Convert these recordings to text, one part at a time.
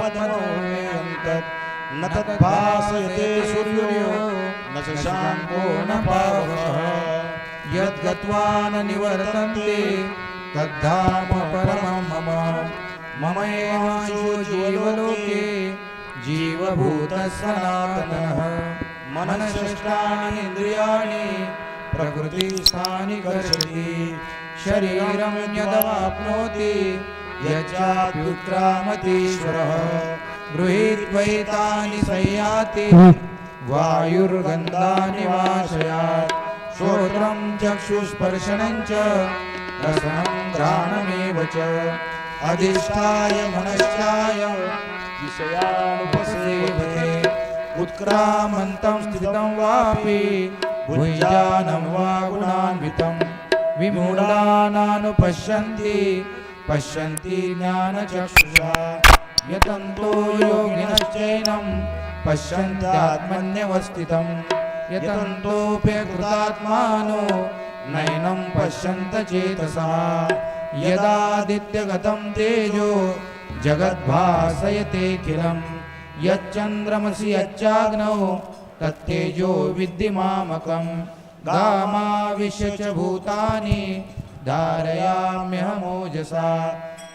पदमोऽन्तत् न तद्भासयते सूर्यो न शशाङ्को न पावकः यद्गत्वा न निवर्तन्ते तद्धाम परमं मम। मम एवांशो जीवलोके जीवभूतः सनातनः मनःषष्ठानि इन्द्रियाणि प्रकृतिस्थानि कर्षति शरीरं यदवाप्नोति यच्चाप्युत्क्रामतीश्वरः गृहीत्वैतानि संयाति, वायुर्गन्धानि वाशयात्। श्रोत्रं चक्षुस्पर्शनं च, रसनं घ्राणमेव च। अधिष्ठाय मनश्चाय। विषयानुपसेवते। उत्क्रामन्तं स्थितं वापि, भुञ्जानं वा गुणान्वितं। विमूढानानुपश्यन्ति। पश्यन्ति ज्ञानचक्षुषा यतन्तो योगिनश्चैनं पश्यन्त्यात्मन्यवस्थितं। यतन्तोऽप्यकृतात्मानो नैनं पश्यन्त चेतसा। यदादित्यगतं तेजो जगद्भासयतेऽखिलं यच्चन्द्रमसि यच्चाग्नौ तत्तेजो विद्धिमामकं गामाविश्य च भूतानि धारयाम्यहमोजसा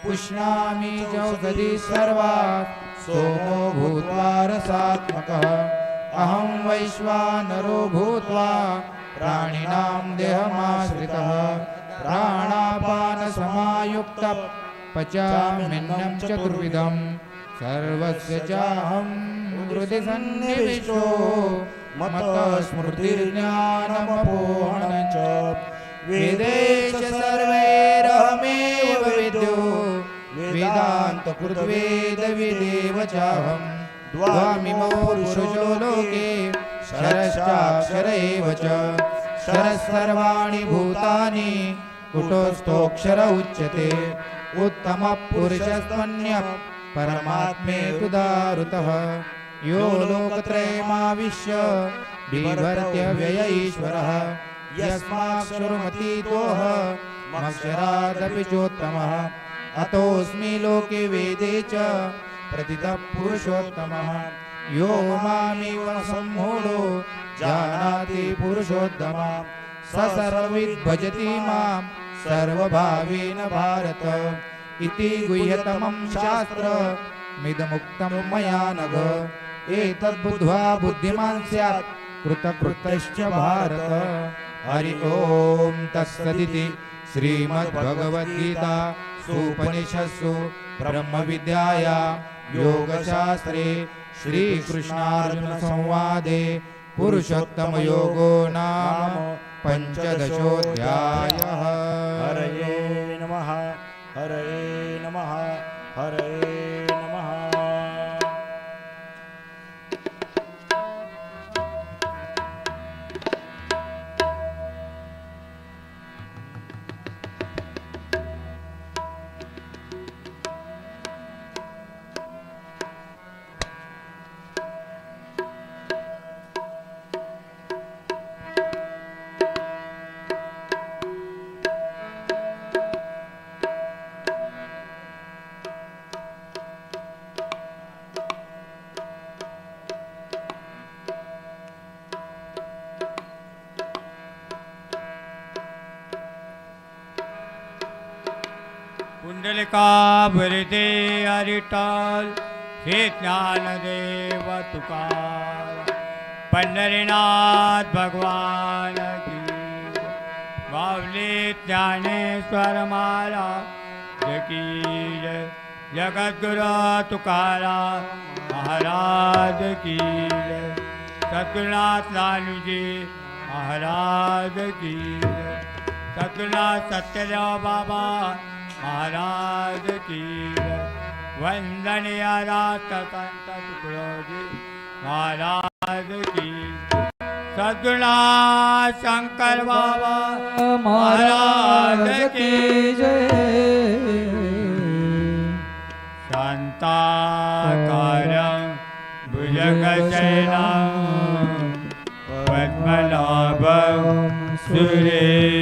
पुष्णामि चौषधि सर्वा, सोमो भूत्वा रसात्मकः। अहं वैश्वानरो भूत्वा, प्राणिनां देहमाश्रितः। प्राणापानसमायुक्तः पचाम्यन्नं चतुर्विधं सर्वस्य चाहं हृदि सन्निविष्टो मतः स्मृतिर्ज्ञानमपोहन च सर्वैरहमेव लोके शरश्चाक्षर एव च। शरः सर्वाणि भूतानि कुटोस्थोऽक्षर उच्यते। उत्तमः पुरुषस्त्वन्यः परमात्मेतु दारुतः। यो लोकत्रयमाविश्य बिभर्त्य व्यय ईश्वरः यस्माक्षरमतीतोह मक्षरादपि चोत्तमः। अतोऽस्मि लोके वेदे च प्रतितः पुरुषोत्तमः। यो मामिव सम्मूढो जानाति पुरुषोत्तमः। स सर्वविद् भजति माँ, सर्वभावेन भारत। इति गुह्यतमं शास्त्रमिदमुक्तं मया नघ। एतद्बुद्ध्वा बुद्धिमान् स्यात्, कृतकृतश्च भारत। हरि ओम तत्सदिति श्रीमद्भगवद्गीता सुपनिषत्सु ब्रह्मविद्याया योगशास्त्रे श्रीकृष्णार्जुनसंवादे पुरुषोत्तमयोगो नाम पञ्चदशोऽध्यायः। हरये नमः हरये नमः हरये कुंडलिकाभृते हरिटाल हे ज्ञानदेव तुकार। पंढरीनाथ भगवान की बावली ज्ञानेश्वर की जय। जगद्गुरु तुकारा महाराज की सतगुरुनाथ लालू जी महाराज की सतगुरुनाथ सत्यदेव बाबा महाराज की वंदनीय रात संत जी महाराज की महाराजगी शंकर बाबा। महाराज की संताकारुजगैना महाराजी सन्ताकारनाभूरे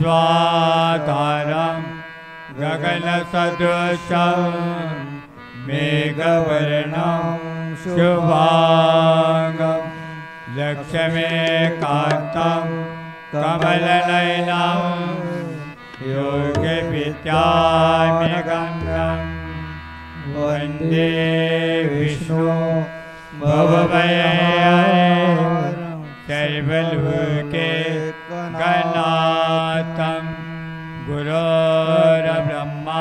विश्वाधारं गगनसदृशं मेघवर्णं शुभाङ्गं लक्ष्मीकान्तं कमलनयनं योगविद्यामिगम्यं वंदे विष्णु भवभयहरे सर्वलोके गणातं गुरोर्ब्रह्मा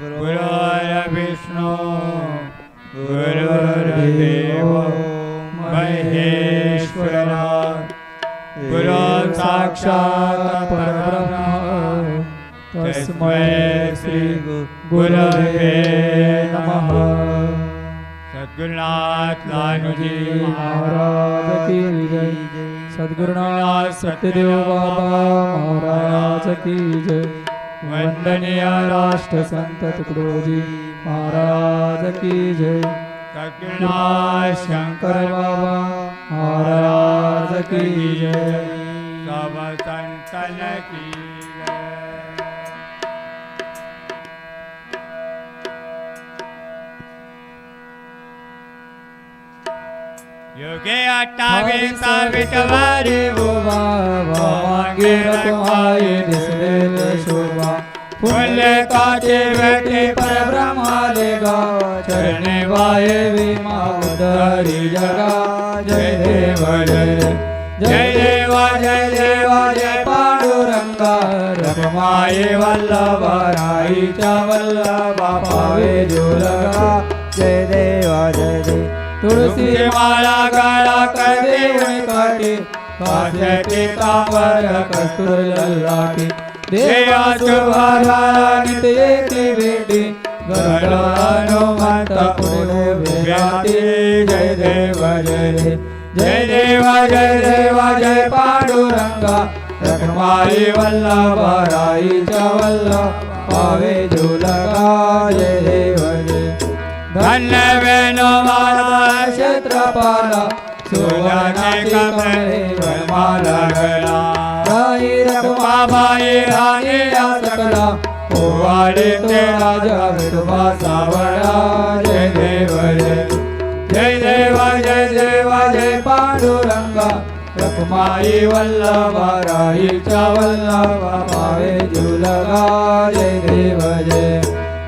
गुरोर्विष्णु गुरुर्देव महेश्वरा। गुरो साक्षात् परब्रह्म तस्मै श्री गुरवे नमः। सद्गुरुनाथ लालूजी महाराज की जय सद्गुरुनाथ सत्यदेव बाबा महाराज की जय। वंदनीय राष्ट्र संत तुकडोजी महाराज की जय। शंकर शंकर बाबा महाराज की जय। सब संतन की जय योगे अट्टावीस विटवारी वांगे रखवाये दिसले शोभा। फुल काचे बैठे पर ब्रह्माले गा चरणे वाये विमा उदरी जगा। जय देव जय जय देवा जय देवा जय पांडुरंगा। रखमाये वल्लभा राईच्या वल्लभा पावे जो लगा। जय देवा जय देव। तुळसी माळा गाळा करते काटे। काशते तांबर कस्तूर ललाटे देवाचो भारा नित्य ती भेटी गरडानो माता पुढे व्याती जय देव जय देव जय देवा जय देवा, जय पांडुरंगा। रखमाई वल्लभा राईच्या वल्लभ पावे झुलगा जय देव, जय। धन्य वेणो माला क्षेत्रपाला सोलाने कमळे वनमाला गळा राई रखमा बाई राणी या सकला. पोवाडे ते राजा विठोबा सावळा. जय देव जय. जय देवा जय देवा जय पांडुरंगा. रखमाई वल्लभा राईच्या वल्लभा पावे झुलगा जय देव जय.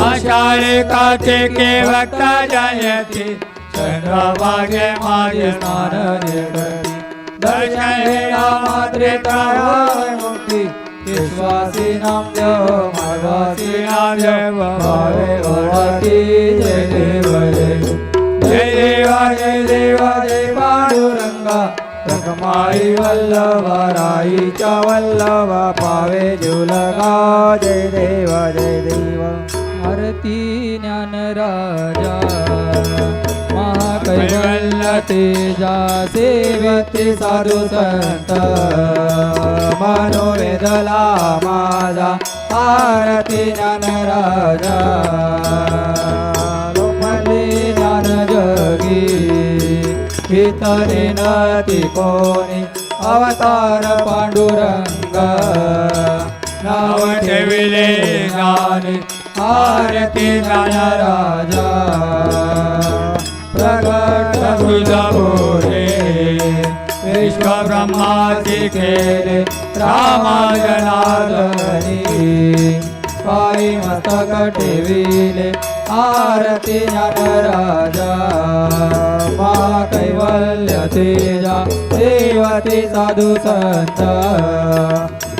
आषाढे काचे के वक्ता जयती। चंद्रभागे मागे स्नान जगती दर्शन त्राय मुक्ती। विश्वासी नाम देव मार्गासी नाम देव भावे ओळखी जय देव, जय जय देवा जय देवा, जय पांडुरंगा। रखमाई वल्लभा राईच्या वल्लभा। पावे झुलगा जय देवा जय देवा। आरती ज्ञान राजा महाकैवल्य तेजा सेवते साधू संत मनोवेदला माझा आरती ज्ञान राजा लोकमले ज्ञान जगी हितने नती कोणी अवतार पांडुरंग नाव ठेविले ज्ञानी आरती ज्ञान राजा प्रगट तुझा बोले विश्व ब्रह्माची केले रामा जनार्दनी. पायी मस्तक ठेविले आरती ज्ञान राजा. मा कैवल्य तेजा देवती साधू संत.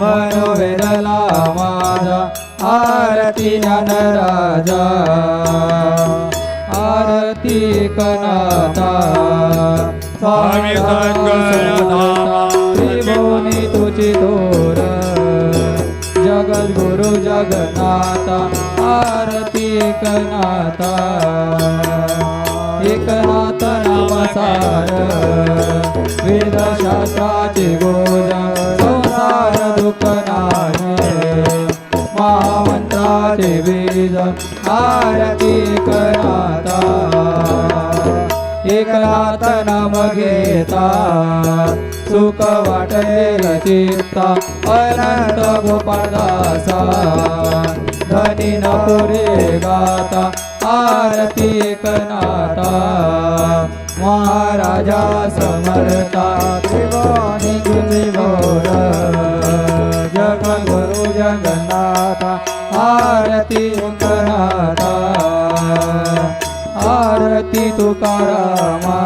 मनोवेदला माझा आरती नराजा आरती कनाता स्वामी त्रिभुवनी तुझी धोर जगद्गुरु जगनाता आरती कनाता एकनाथ नामसार वेदशास्त्राचे गोर महामंत्राचे बीज आरती कराता। एकनाथ नाम घेता सुख वाटेल चित्ता अनंत गोपाळदासा धनी नपुरे गाता आरती कनाता महाराजा समर्थ आरती एकनाथा आरती तुकारामा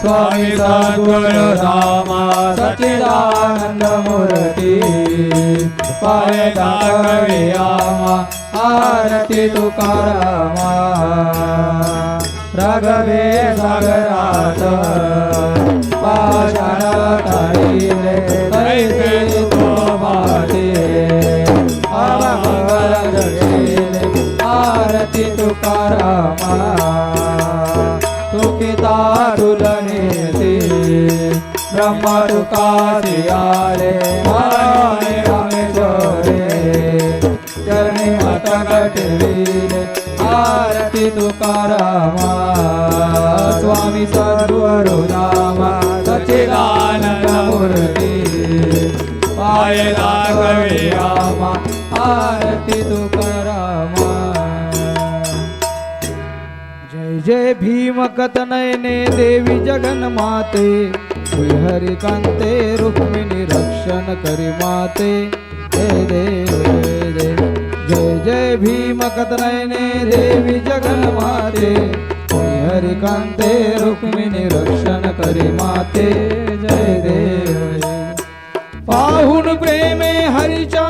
स्वामी सद्गुरु रामा सचिदानंद मूर्ती पाय कवियामा आरती तुकारामा रघवे सागरात पाषाण ताईले कैसे आरती तुकारामा तुकिता तुलनेते ब्रह्म तुकासी आले माने रामेश्वरे चरणी मस्तक ठेविले आरती तुकारामा स्वामी सद्गुरु रामा सच्चिदानंद मूर्ती पाय लागवे आमा आरती जय भीम कथनयने देवी जगन्माते हरि कांते रुक्मिणी रक्षण करी माते। जय देव जय जय जय भीम कथनयने देवी जगन्माते हरि कांते रुक्मिणी रक्षण करी माते। जय देव पाहुन प्रेमे हरिच्या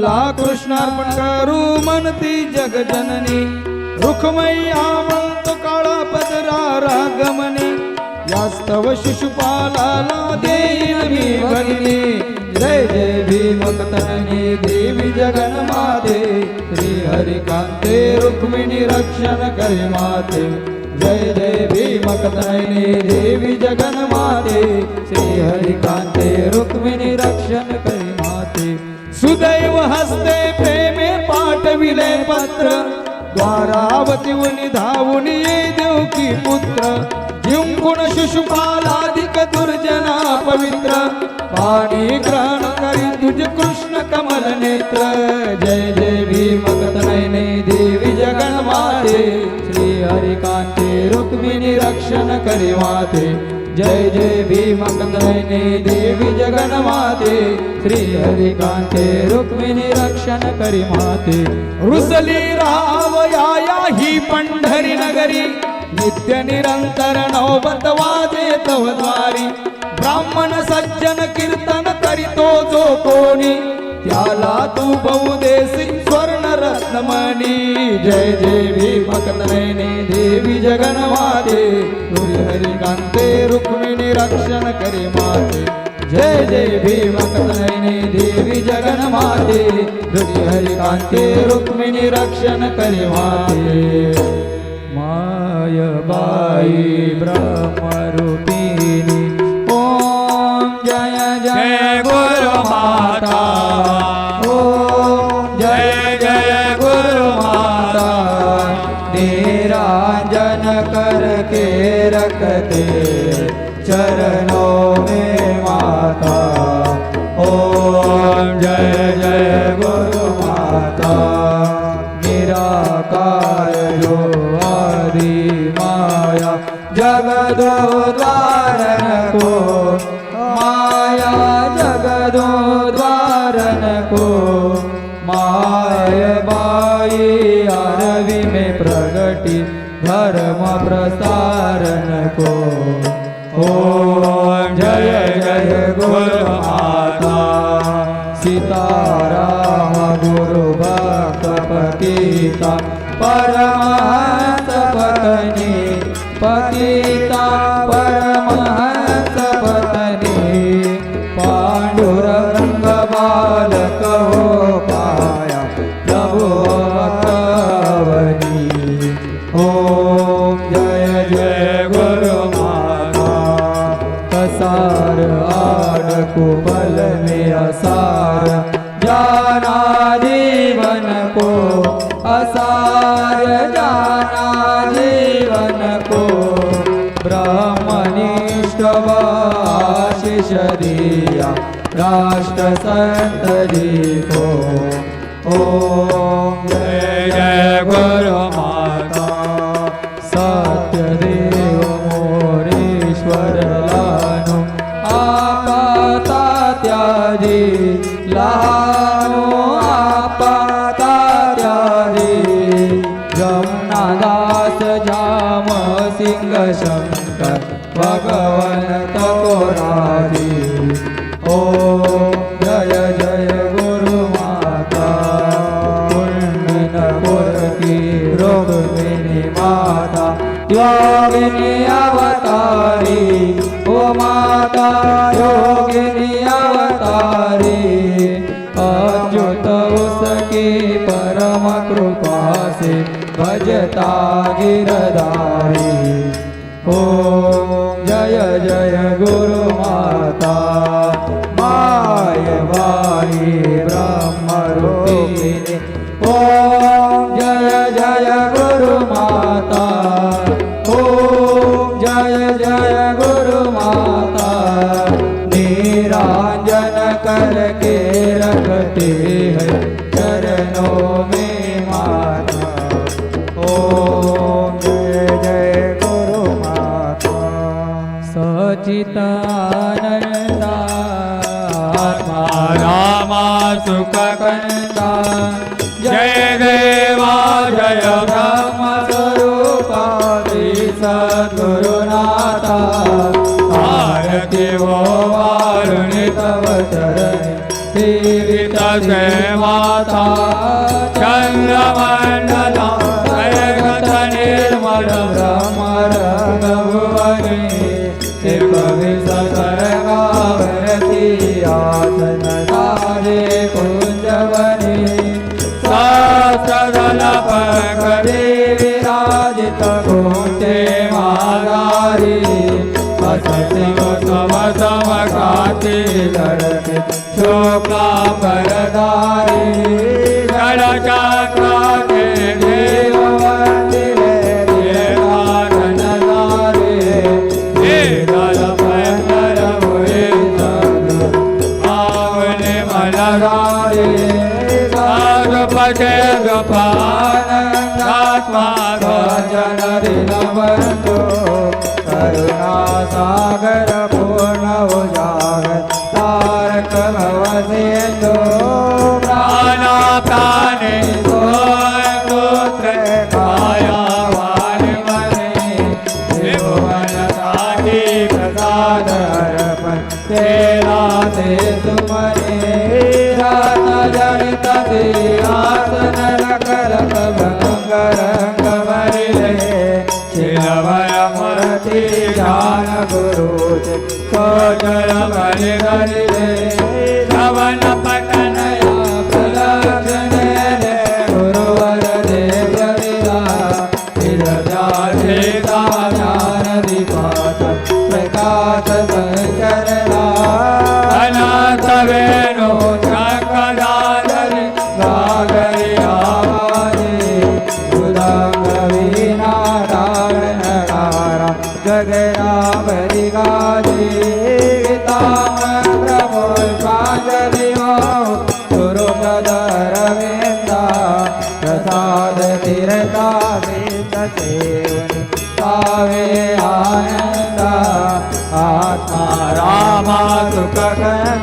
કમલા કૃષ્ણાર્પણ કરું મનતી જગજનની. રૂખમૈયા મંત કાળા પદરા રાગમની વાસ્તવ શિશુપાલા દેવી ભગની જય જય ભીમકતની દેવી જગન માતે. શ્રી હરિકાંતે રૂક્મિણી રક્ષણ કરે માતે. જય જય ભીમકતની દેવી જગન માતે. શ્રી હરિકાંતે રૂક્મિણી રક્ષણ કરે માતે. सुदैव हस्ते प्रेमे पाठविले पत्र. द्वारावती धावून ये देवकी पुत्र. जिंकुण शिशुपालाधिक दुर्जना पवित्र. पाणी ग्रहण करी तुझ कृष्ण कमल नेत्र. जय जय भीमकतनयने देवी जगन्माते. श्री हरिकांते रुक्मिणी रक्षण करी माते जय जय भीमकतनयने देवी जगन्माते श्री हरिकांते रुक्मिणी रक्षण करी माते। रुसली रावया ही पंढरी नगरी नित्य निरंतर नौबत वाजे तव द्वारी। ब्राह्मण सज्जन कीर्तन करितो जो कोणी। त्याला तू बहु देसी स्वर्ण रत्नमणी जय देवी भीमकतनयने देवी जगन्माते तुरी हरिकांते रुक्मिणी रक्षण करे माते. जय जय भीमकतनयने देवी जगनमाते तुरी हरिकांते रुक्मिणी रक्षण करे माते. माय बाई ब्रह्मरूपिणी रखते चरणों જાના જીવન કો બ્રહ્મનિષ્ઠવાશિષ દિયા રાષ્ટ્ર સંત જી કો ઓ દાસ જામ સિંહ શંકર ભગવન તકો રાજ ಭಾಗಿರದ સુખ કંતા જય દેવા જય બ્રહ્મ સ્વરૂપાદી સદગુરુનાથા ભારતી વો વારુણી તવ ચરણ પીડિત જય માતા તારી વસતી તમ તમ કાતે લડતે શોકા પરદારી લડકા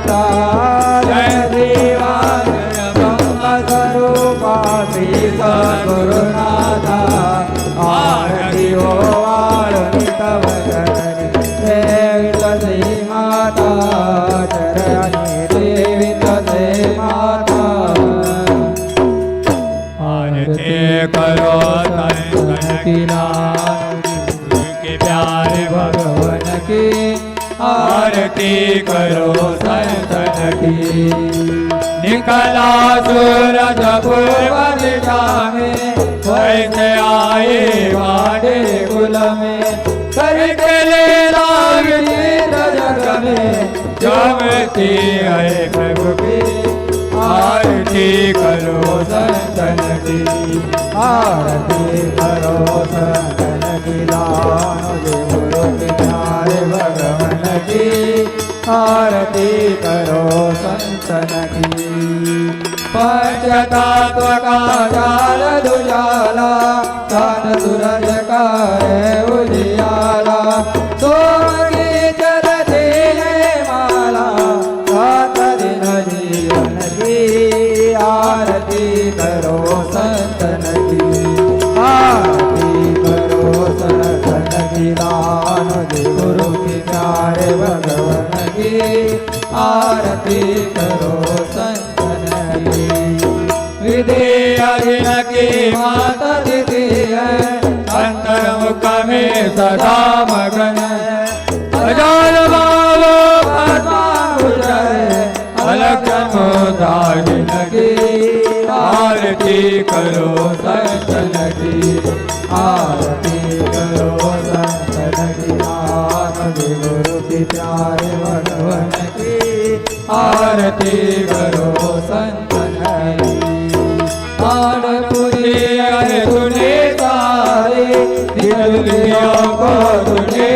क आरती करो संतन की। निकला सूरज पूर्व दिशा में वैसे आए वाडे कुल में। करके ले लागे जग में जमती है प्रभु की। आरती करो संतन की। आरती करो संतन की राम आरती करो संतन की पंचतात्व का जाल दुजाला कान सूरज का उजियाला। आरती करो संतन विधे अजिन की माता दीदी है अंतर अंतर्मुख में सदा मगन सजाल बाबो भगवान आरती करो सचन की आरती करो प्यारे भगवन की आरती करो संतन पूरी अरे तूने सारे दिल दिया को तूने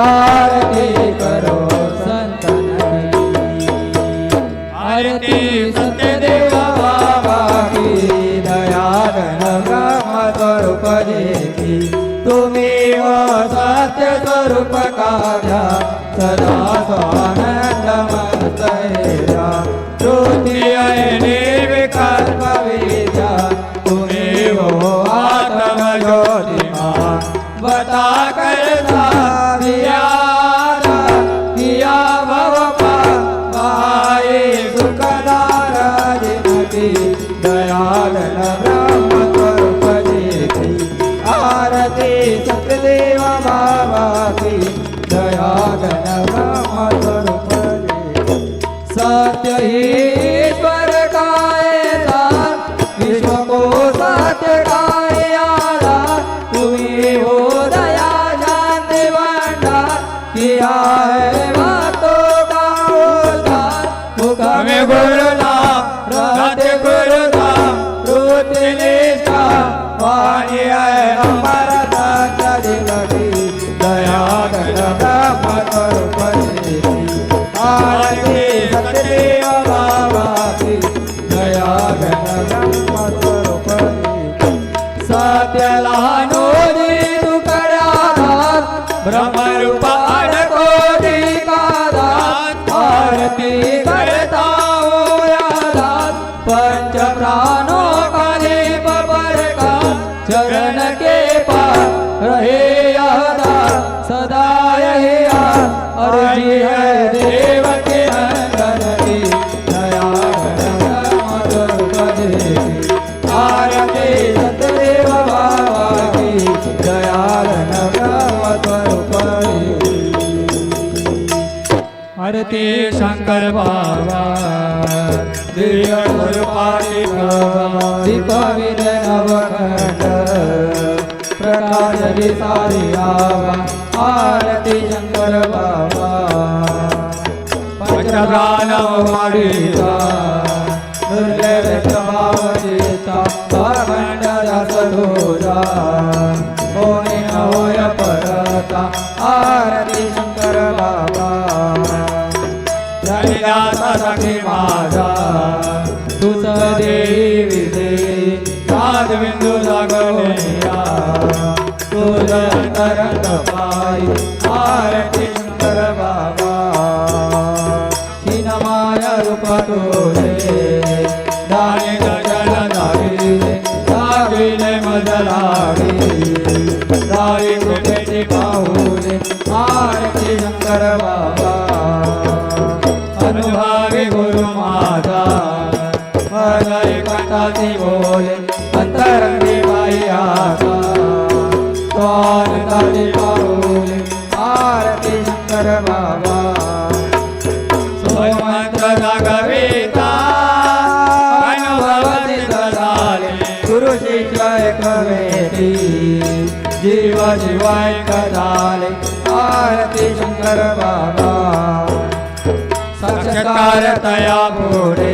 आरती करो संतन आरती सत्य देवा बाबा की दयाघन ब्रह्म स्वरूप तुम्हें सत्य स्वरूप का सदा स्वानंद मत तृतीय शंकर बाबा दिव्य गुरुपाणी दीपविद नवखंड प्रकाश विसारी आरती शंकर बाबा पंचप्राणव माडिवा दुर्लभ प्रभाव देता भगंड रसधोरा कोणी नवय परता आरती सखे माझा. तुझ देवी दे. विजयी राजबिंदू जागवया तुझ तरंग पाई साक्षात्कार तया पुढे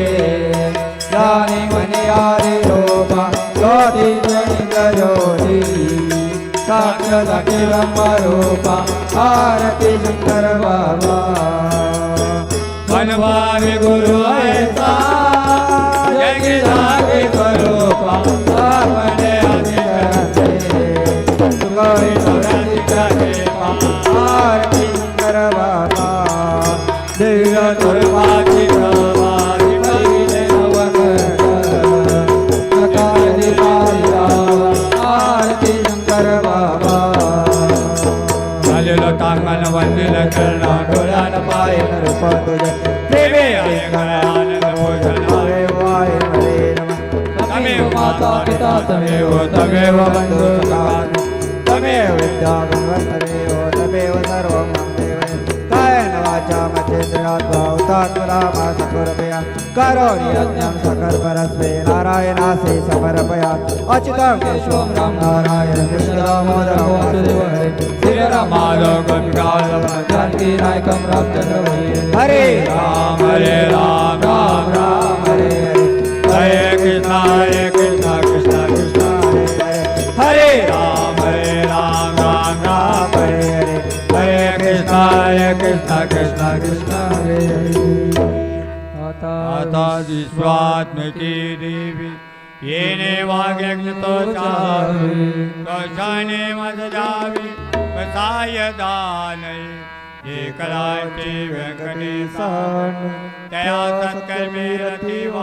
जाणे म्हणे आरे लोका ज्योती जनित ज्योती साक्षात रूपा आरती शंकर बाबा अनुभावी गुरु ऐसा जगी जागे करो आपणे अधिकरते तुगरी सुरती करे आरती शंकर बाबा दिव्य दुर्वाची प्रभाती पहिले नवकट सकाळी पाहिला आरती शंकर बाबा झालेलो तांगण वंदिल करणा डोळ्यान पाय रूप तुझे प्रेमे ऐकणा आनंद भोजन हरे वाय हरे नमः तमेव माता पिता तमेव तमेव बंधु सखा तमेव विद्या गणवन्तरेव मचेन्द्रियात्वा हुतात्मना मा सकुर्पया करोमि यज्ञं सकर्परस्मे नारायणासे समर्पया राम नारायण कृष्ण दामोदर वासुदेव हरे। हरे राम हरे राम राम हरे हरे। हरे कृष्ण हरे कृष्ण कृष्ण कृष्ण, हरे हरे। हरे राम राम राम, हरे हरे। हरे कृष्ण हरे कृष्ण कृष्ण कृष्ण। स्वात्मजे देवि येने वा यज्ञा तोषणे कसाय यदा ने वेङ्कटेशान् तया सत्कर्मे तत्कर्मिवा